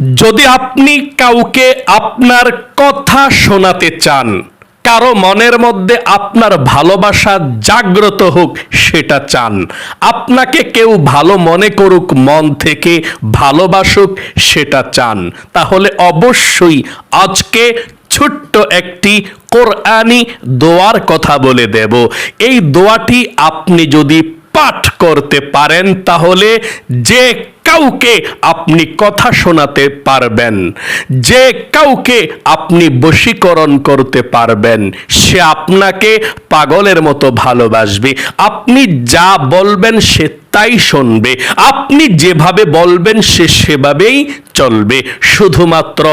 যদি আপনি কাউকে আপনার কথা শোনাতে চান, কারও মনের মধ্যে আপনার ভালোবাসা জাগ্রত হোক, সেটা চান। আপনাকে কেউ ভালো মনে করুক, মন থেকে ভালোবাসুক, সেটা চান। তাহলে অবশ্যই আজকে ছোট্ট একটি কোরআনি দোয়ার কথা বলে দেব। এই দোয়াটি আপনি যদি পাঠ করতে পারেন, তাহলে যে কাউকে আপনি কথা শোনাতে পারবেন। যে কাউকে আপনি বশীকরণ করতে পারবেন, সে আপনাকে পাগলের মতো ভালোবাসবে। আপনি যা বলবেন সে তাই শুনবে। আপনি যেভাবে বলবেন, সে সেভাবেই চলবে। শুধুমাত্র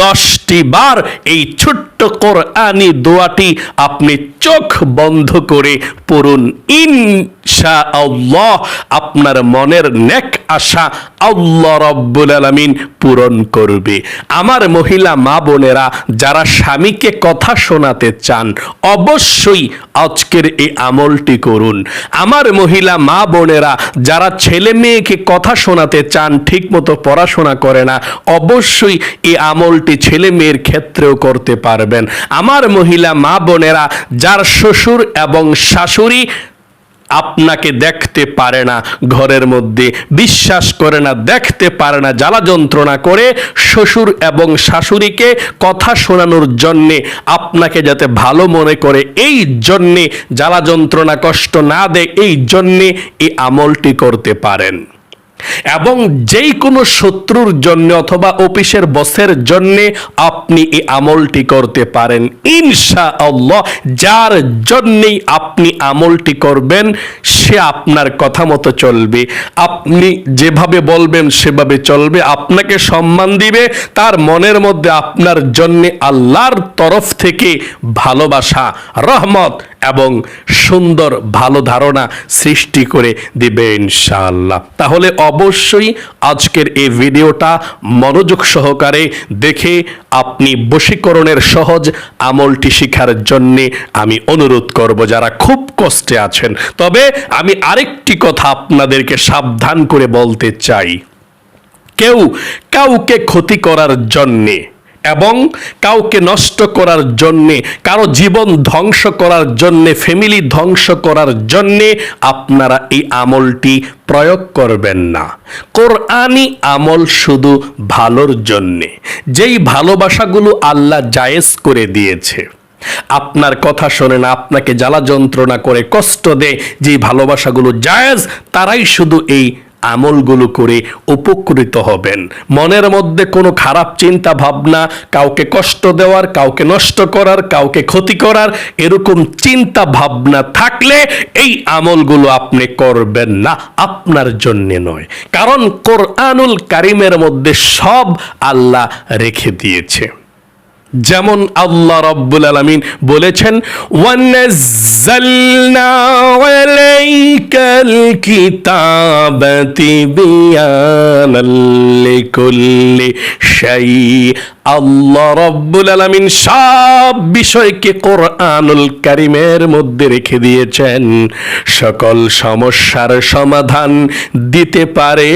দশটি বার এই ছোট্ট কোরআনি দোয়াটি আপনি চোখ বন্ধ করে পড়ুন। ইনশা আপনার মনের নেক আশা আল্লাহ রব্বুল আলামিন পূরণ করবে। আমার মহিলা মা বোনেরা, যারা স্বামীকে কথা শোনাতে চান, অবশ্যই আজকের এই আমলটি করুন। আমার মহিলা মা বোনেরা, যারা ছেলে মেয়েকে কথা শোনাতে চান, ঠিকমতো পড়াশোনা করে না, অবশ্যই এই আমলটি ছেলে মেয়ের ক্ষেত্রেও করতে পারবেন। আমার মহিলা মা বোনেরা, যার শ্বশুর এবং শাশুড়ি আপনাকে দেখতে পারে না, ঘরের মধ্যে বিশ্বাস করে না, দেখতে পারে না, জ্বালা যন্ত্রণা করে শ্বশুর এবং শাশুড়িকে কথা শোনানোর জন্যে আপনাকে যাতে ভালো মনে করে, এই জন্যে জ্বালা যন্ত্রণা কষ্ট না দেয়, এই জন্যে এই আমলটি করতে পারেন। এবং যেই কোনো শত্রুর জন্য অথবা অফিসের বসের জন্য আপনি এই আমলটি করতে পারেন। ইনশা আল্লাহ যার জন্যেই আপনি আমলটি করবেন, সে আপনার কথা মতো চলবে। আপনি যেভাবে বলবেন, সেভাবে চলবে। আপনাকে সম্মান দিবে, তার মনের মধ্যে আপনার জন্যে আল্লাহর তরফ থেকে ভালোবাসা, রহমত এবং সুন্দর ভালো ধারণা সৃষ্টি করে দিবে ইনশাআল্লাহ। তাহলে অবশ্যই আজকের এই ভিডিওটা মনোযোগ সহকারে দেখে আপনি বশীকরণের সহজ আমলটি শিখার জন্যে আমি অনুরোধ করব, যারা খুব কষ্টে আছেন। তবে আমি আরেকটি কথা আপনাদেরকে সাবধান করে বলতে চাই। কেউ কাউকে ক্ষতি করার জন্যে এবং কাউকে নষ্ট করার জন্যে, কারও জীবন ধ্বংস করার জন্যে ফ্যামিলি ধ্বংস করার জন্যে আপনারা এই আমলটি প্রয়োগ করবেন না। কোরআনি আমল শুধু ভালোর জন্যে। যেই ভালোবাসাগুলো আল্লাহ জায়েজ করে দিয়েছে। আপনার কথা শোনে না আপনাকে জ্বালা যন্ত্রণা করে কষ্ট দেয় যে ভালোবাসাগুলো জায়েজ, তারাই শুধু এই আমলগুলো করে উপকৃত হবেন। মনের মধ্যে কোনো খারাপ চিন্তা ভাবনা, কাউকে কষ্ট দেওয়ার, কাউকে নষ্ট করার, কাউকে ক্ষতি করার, এরকম চিন্তা ভাবনা থাকলে এই আমলগুলো আপনি করবেন না, আপনার জন্য নয়। কারণ কোরআনুল কারিমের মধ্যে সব আল্লাহ রেখে দিয়েছে। যেমন আল্লাহ রব্বুল আলমিন বলেছেন আল্লাহ রব্বুল আলমিন সব বিষয়কে কোরআনুল কারিমের মধ্যে রেখে দিয়েছেন। সকল সমস্যার সমাধান দিতে পারে।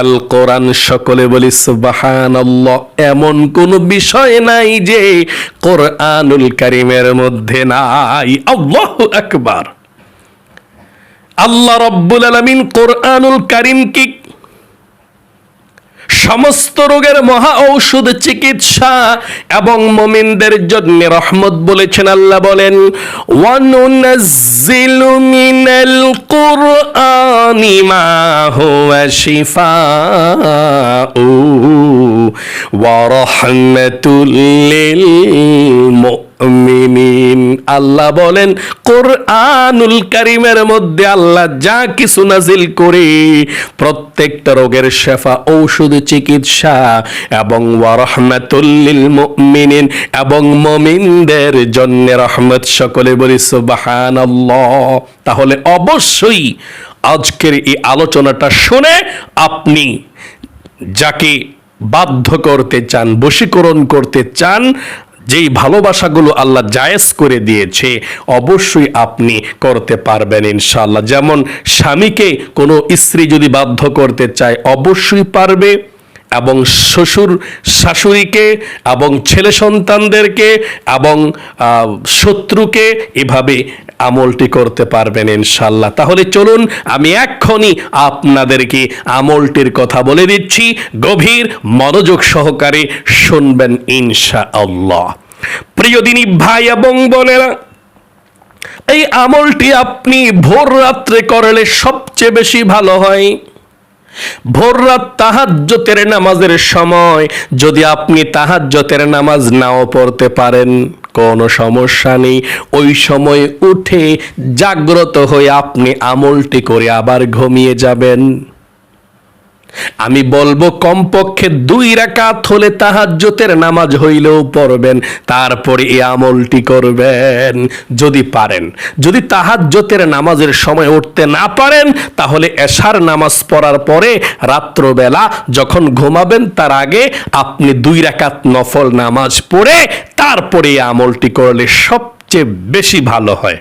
আল কোরআন সকলে বলি সুবাহান এমন কোনো বিষয় নাই যে কোরআনুল কারিমের মধ্যে নাই। আল্লাহ আকবার। আল্লাহ রব্বুল আলমিন কোরআনুল কারিম সমস্ত রোগের মহা ঔষধ চিকিৎসা এবং মমিনদের জন্য রহমত বলেছেন আল্লাহ বলেন, ওয়ানুনাজ্জিলু মিনাল কুরআনি মা হুয়া শিফাউ ওয়া রাহমাতুল লিল আল্লাহ বলেন, কোরআনুল কারিমের মধ্যে আল্লাহ যা কিছু নাজিল করে, প্রত্যেকটা রোগের শেফা, ঔষধ, চিকিৎসা এবং ওয়ারহমাতুল্লিল মুমিনিন এবং মুমিনদের জন্য রহমত সকলে বলি, সুবহানাল্লাহ। তাহলে অবশ্যই আজকের এই আলোচনাটা শুনে আপনি যাকে বাধ্য করতে চান, বশীকরণ করতে চান যেই ভালোবাসাগুলো আল্লাহ জায়েজ করে দিয়েছে, অবশ্যই আপনি করতে পারবেন ইনশাল্লাহ যেমন স্বামীকে কোনো স্ত্রী যদি বাধ্য করতে চায়, অবশ্যই পারবে। এবং শ্বশুর শাশুড়িকে এবং ছেলে সন্তানদেরকে এবং শত্রুকে এভাবে আমলটি করতে পারবেন ইনশাল্লাহ তাহলে চলুন আমি এক্ষুনি আপনাদেরকে আমলটির কথা বলে দিচ্ছি। গভীর মনোযোগ সহকারে শুনবেন ইনশা আল্লাহ প্রিয় দিনী ভাই এবং বোনেরা, এই আমলটি আপনি ভোর রাত্রে করলে সবচেয়ে বেশি ভালো হয়। ভোর রাত তাহাজ্জতের নামাজের সময় যদি আপনি তাহাজ্যতের নামাজ নাও পড়তে পারেন, কোনো সমস্যা নেই। ওই সময় উঠে জাগ্রত হয়ে আপনি আমলটি করে আবার ঘুমিয়ে যাবেন। আমি বলব, কমপক্ষে দুই রাকাত হলে তাহাজ্জতের নামাজ হইলেও পড়বেন, তারপরে এই আমলটি করবেন। যদি পারেন, যদি তাহাজ্জতের নামাজের সময় উঠতে না পারেন, তাহলে এশার নামাজ পড়ার পরে রাত্রবেলা যখন ঘুমাবেন, তার আগে আপনি দুই রাকাত নফল নামাজ পড়ে, তারপরে এই আমলটি করলে সবচেয়ে বেশি ভালো হয়।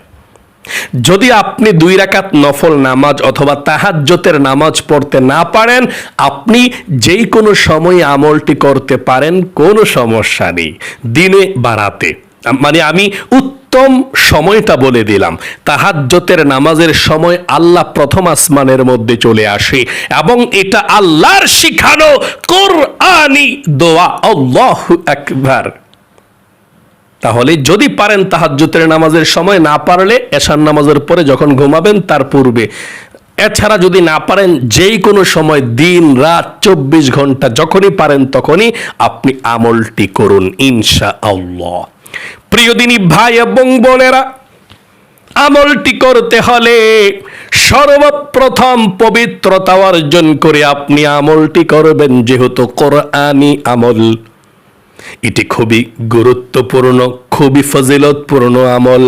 যদি আপনি দুই রাকাত নফল নামাজ অথবা তাহাজ্জতের নামাজ পড়তে না পারেন, আপনি যেই কোনো সময় আমলটি করতে পারেন, কোনো সমস্যা নেই। দিনে বা রাতে। মানে আমি উত্তম সময়টা বলে দিলাম। তাহাজ্জতের নামাজের সময় আল্লাহ প্রথম আসমানের মধ্যে চলে আসে এবং এটা আল্লাহর শিখানো কোরআনি দোয়া। আল্লাহু আকবার। তাহলে যদি পারেন তাহাজ্জুতের নামাজের সময়, না পারলে এশার নামাজের পরে যখন ঘুমাবেন তার পূর্বে। এছাড়া যদি না পারেন যেই কোনো সময় দিন, রাত, চব্বিশ ঘণ্টা যখনই পারেন তখনই আপনি আমলটি করুন ইনশা আল্লাহ প্রিয় দিনী ভাই এবং বোনেরা, আমলটি করতে হলে সর্বপ্রথম পবিত্রতা অর্জন করে আপনি আমলটি করবেন, যেহেতু কোরআনি আমল। এটি খুবই গুরুত্বপূর্ণ, খুবই ফজিলতপূর্ণ আমল।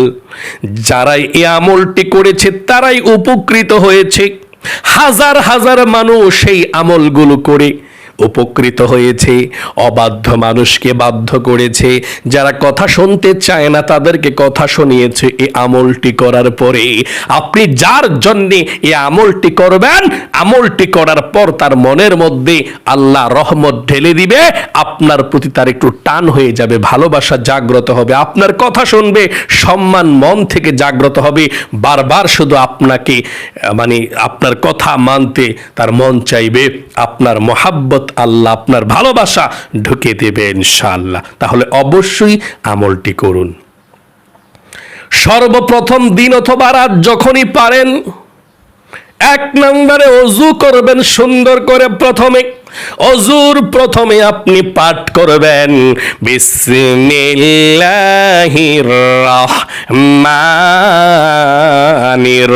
যারাই এই আমলটি করেছে, তারাই উপকৃত হয়েছে। হাজার হাজার মানুষ এই আমলগুলো করে উপকৃত হয়েছে, অবাধ্য মানুষকে বাধ্য করেছে। যারা কথা শুনতে চায় না, তাদেরকে কথা শুনিয়েছে এই আমলটি করার পরে। আপনি যার জন্যে এই আমলটি করবেন, আমলটি করার পর তার মনের মধ্যে আল্লাহ রহমত ঢেলে দিবে, আপনার প্রতি তার একটু টান হয়ে যাবে, ভালোবাসা জাগ্রত হবে, আপনার কথা শুনবে, সম্মান মন থেকে জাগ্রত হবে। বারবার শুধু আপনাকে মানে আপনার কথা মানতে তার মন চাইবে, আপনার মহাব্বত আল্লাহ আপনার ভালোবাসা ঢুকে দেবে ইনশাআল্লাহ। তাহলে অবশ্যই আমলটি করুন। সর্বপ্রথম দিন অথবা রাত যখনই পারেন, এক নম্বরে অজু করবেন সুন্দর করে প্রথমে। অজুর প্রথমে আপনি পাঠ করবেন, বিসমিল্লাহির রহমানির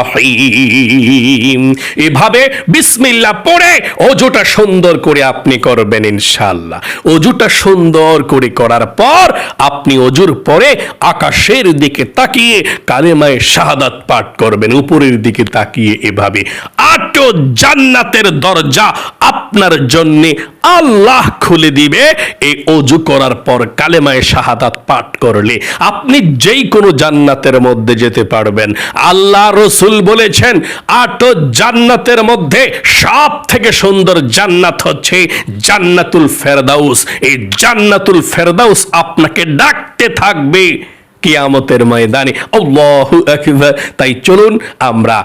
রহিম। এভাবে বিসমিল্লাহ পড়ে অজুটা সুন্দর করে আপনি করবেন ইনশাআল্লাহ। অজুটা সুন্দর করে করার পর আপনি অজুর পরে আকাশের দিকে তাকিয়ে কালেমায় শাহাদাত পাঠ করবেন, উপরের দিকে তাকিয়ে এভাবে। আটো জান্নাতের দরজা আপনার জন্য আল্লাহ খুলে দিবে। এই অজু করার পর কালেমায় শাহাদাত পাঠ করলে আপনি যেই কোনো জান্নাতের মধ্যে যেতে পারবেন। আল্লাহ রসুল বলেছেন, আট জান্নাতের মধ্যে সব থেকে সুন্দর জান্নাত হচ্ছে জান্নাতুল ফেরদাউস। এই জান্নাতুল ফেরদাউস আপনাকে ডাকতে থাকবে কিয়ামতের ময়দানে। আল্লাহু আকবার। তাই চলুন, আমরা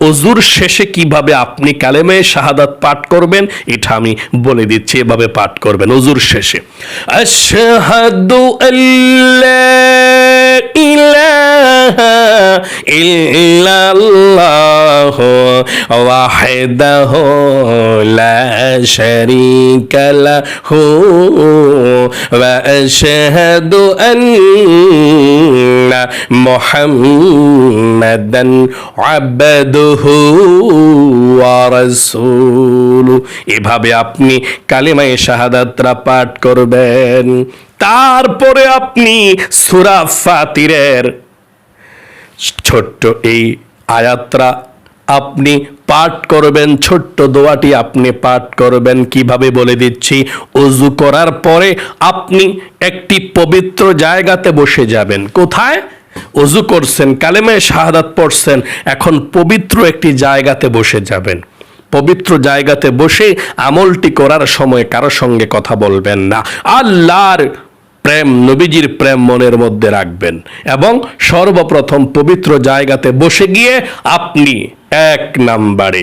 অজুর শেষে কীভাবে আপনি কালেমে শাহাদাত পাঠ করবেন, এটা আমি বলে দিচ্ছি, এভাবে পাঠ করবেন অজুর শেষে। লা মুহাম্মাদান ওয়া রাসূলু এভাবে আপনি কালিমায়ে শাহাদাতরা পাঠ করবেন। তারপরে আপনি সূরা ফাতিরের ছোট্ট এই আয়াত্রা আপনি পাঠ করবেন, ছোট্ট দোয়াটি আপনি পাঠ করবেন। কীভাবে বলে দিচ্ছি? অজু করার পরে আপনি একটি পবিত্র জায়গাতে বসে যাবেন। কোথায়? অজু করছেন, কালেমায় শাহাদাত পড়ছেন, এখন পবিত্র একটি জায়গাতে বসে যাবেন। পবিত্র জায়গাতে বসে আমলটি করার সময় কারও সঙ্গে কথা বলবেন না। আল্লাহর প্রেম, নবীজির প্রেম মনের মধ্যে রাখবেন এবং সর্বপ্রথম পবিত্র জায়গাতে বসে গিয়ে আপনি এক নাম্বারে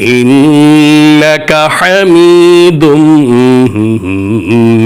إنك حميد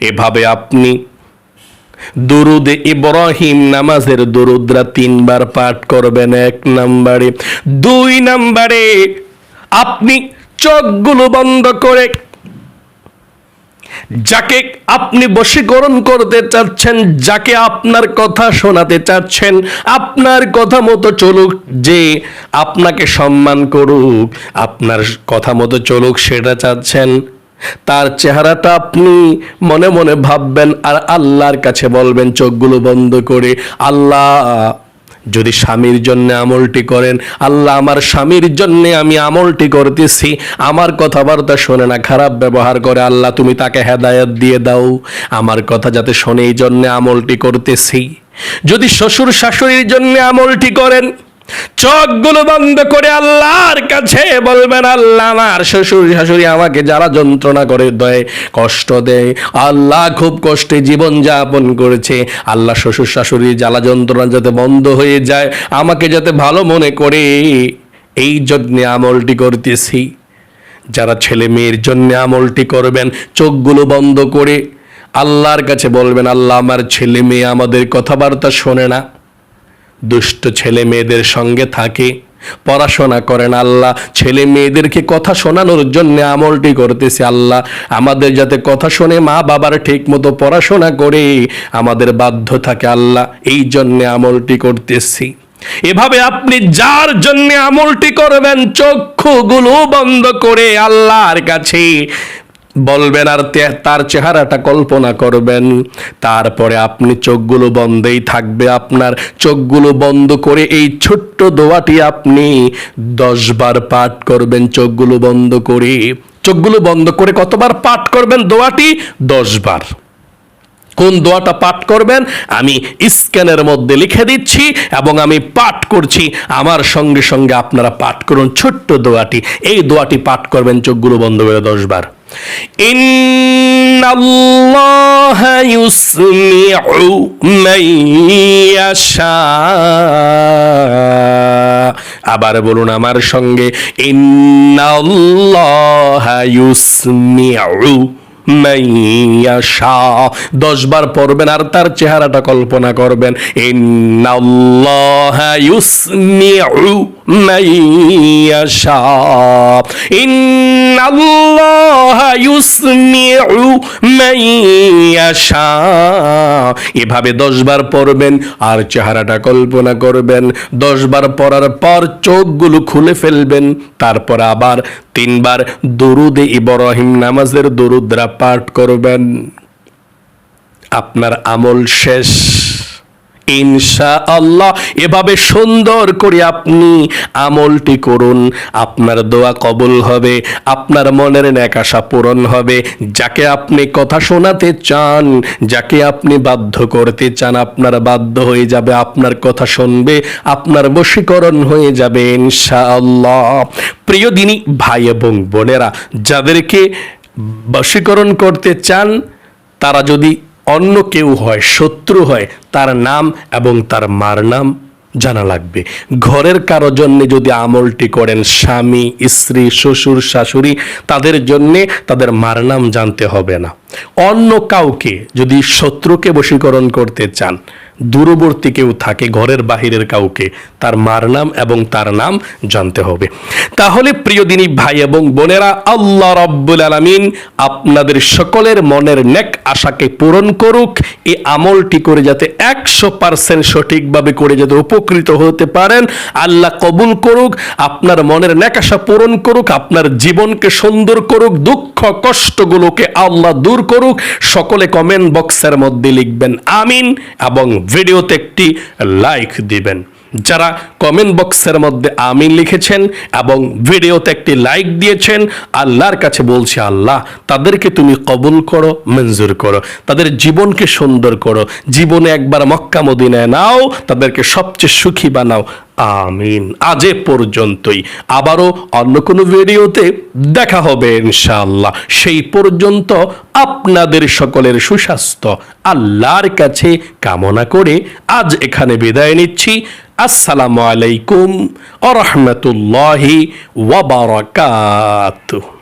এভাবে আপনি দুরুদ ইব্রাহিম নামাজের দুরুদরা তিনবার পাঠ করবেন এক নাম্বারে। দুই নাম্বারে আপনি চোখগুলো বন্ধ করে যাকে আপনি বশীকরণ করতে চাচ্ছেন, যাকে আপনার কথা শোনাতে চাচ্ছেন, আপনার কথা মতো চলুক যে আপনাকে সম্মান করুক, আপনার কথা মতো চলুক সেটা চাচ্ছেন। তার চেহারাটা আপনি মনে মনে ভাববেন আর আল্লাহর কাছে বলবেন, চোখগুলো বন্ধ করে, আল্লাহ যদি স্বামীর জন্য আমলটি করেন, আল্লাহ আমার স্বামীর জন্য আমি আমলটি করতেছি। আমার কথাবার্তা শোনে না, খারাপ ব্যবহার করে, আল্লাহ তুমি তাকে হেদায়ত দিয়ে দাও। আমার কথা যাতে শোনে, এই জন্যে আমলটি করতেছি। যদি শ্বশুর শাশুড়ির জন্য আমলটি করেন চোখগুলো বন্ধ করে আল্লাহর কাছে বলবেন, আল্লাহ আমার শ্বশুর শাশুড়ি আমাকে যারা যন্ত্রণা করে, দেয় কষ্ট দেয়। আল্লাহ খুব কষ্টে জীবন যাপন করেছে। আল্লাহ শ্বশুর শাশুড়ির জ্বালা যন্ত্রণা যাতে বন্ধ হয়ে যায়, আমাকে যাতে ভালো মনে করে। এই জন্যে আমলটি করতেছি। যারা ছেলে মেয়ের জন্য আমলটি করবেন, চোখগুলো বন্ধ করে আল্লাহর কাছে বলবেন, আল্লাহ আমার ছেলে মেয়ে আমাদের কথাবার্তা শোনে না। দুষ্ট ছেলে মেয়েদের সঙ্গে থাকে, পড়াশোনা করেন আল্লাহ। ছেলে মেয়েদেরকে কথা শোনানোর জন্য আমলটি করতেছে আল্লাহ। আমাদের যাতে কথা শোনে মা বাবার ঠিক মতো পড়াশোনা করে আমাদের বাধ্য থাকে আল্লাহ। এই জন্যে আমলটি করতেছি। এভাবে আপনি যার জন্য আমলটি করবেন, চক্ষুগুলো বন্ধ করে আল্লাহর কাছে বলবেন, আর তার চেহারাটা কল্পনা করবেন। তারপরে আপনি চোখগুলো বন্ধই থাকবে আপনার। চোখগুলো বন্ধ করে এই ছোট্ট দোয়াটি আপনি দশবার পাঠ করবেন চোখগুলো বন্ধ করে। চোখগুলো বন্ধ করে কতবার পাঠ করবেন দোয়াটি? দশবার। কোন দোয়াটা পাঠ করবেন? আমি স্ক্যানের মধ্যে লিখে দিচ্ছি এবং আমি পাঠ করছি। আমার সঙ্গে সঙ্গে আপনারা পাঠ করুন ছোট্ট দোয়াটি। এই দোয়াটি পাঠ করবেন চোখগুলো বন্ধ করে দশবার। ইন্নাল্লাহ ইউসমিউ মান ইয়াশা। আবার বলুন আমার সঙ্গে ইউসমিউ মাইয়াশা দশবার পড়বেন আর তার চেহারাটা কল্পনা করবেন, ইন্নাল্লাহা ইউসমিউ। ইন্নাল্লাহা ইউসমিউ মাইয়াশা এভাবে দশবার পড়বেন, আর চেহারাটা কল্পনা করবেন। দশবার পড়ার পর চোখগুলো খুলে ফেলবেন। তারপর আবার তিনবার দরুদে ইব্রাহিম নামাজের দরুদরা পাঠ করবেন। আপনার আমল শেষ। ইনশা আল্লাহ এভাবে সুন্দর করে আপনি আমলটি করুন। আপনার দোয়া কবুল হবে, আপনার মনের ন্যাকাশা পূরণ হবে। যাকে আপনি কথা শোনাতে চান, যাকে আপনি বাধ্য করতে চান, আপনার বাধ্য হয়ে যাবে, আপনার কথা শুনবে, আপনার বশীকরণ হয়ে যাবে ইনশা আল্লাহ প্রিয় দিনী, ভাই এবং বোনেরা, যাদেরকে বশীকরণ করতে চান, তারা যদি অন্য কেউ হয়, শত্রু হয়, তার নাম এবং তার মার নাম জানা লাগবে। ঘরের কারও জন্য যদি আমলটি করেন স্বামী, স্ত্রী, শ্বশুর, শাশুড়ি, তাদের জন্যে তাদের মার নাম জানতে হবে না। অন্য কাউকে যদি শত্রুকে বশীকরণ করতে চান, দূরবর্তী কেউ থাকে, ঘরের বাহিরের কাউকে, তার মার নাম এবং তার নাম জানতে হবে। তাহলে প্রিয় দিনী ভাই এবং বোনেরা, আল্লাহ রব্বুল আলামিন আপনাদের সকলের মনের নেক আশাকে পূরণ করুক এই আমলটি করে যাতে একশো পার্সেন্ট সঠিকভাবে করে যাতে উপকৃত হতে পারেন। আল্লাহ কবুল করুক, আপনার মনের নেক আশা পূরণ করুক, আপনার জীবনকে সুন্দর করুক, দুঃখ কষ্টগুলোকে আল্লাহ দূর করুক সকলে কমেন্ট বক্সের মধ্যে লিখবেন আমিন এবং ভিডিওতে একটি লাইক দিবেন। যারা কমেন্ট বক্সের মধ্যে আমিন লিখেছেন এবং ভিডিওতে একটি লাইক দিয়েছেন, আল্লাহর কাছে বলছে, আল্লাহ, তাদেরকে তুমি কবুল করো, মঞ্জুর করো। তাদের জীবনকে সুন্দর করো। জীবনে একবার মক্কা মদিনায় নাও, তাদেরকে সবচেয়ে সুখী বানাও। আমিন। আজ পর্যন্তই। আবারও অন্য কোনো ভিডিওতে দেখা হবে ইনশাআল্লাহ। সেই পর্যন্ত আপনাদের সকলের সুস্বাস্থ্য, আল্লাহর কাছে কামনা করে আজ এখানে বিদায় নিচ্ছি। আসসালামু আলাইকুম আ রহমতুল্লাহি ওয়াবারাকাতুহ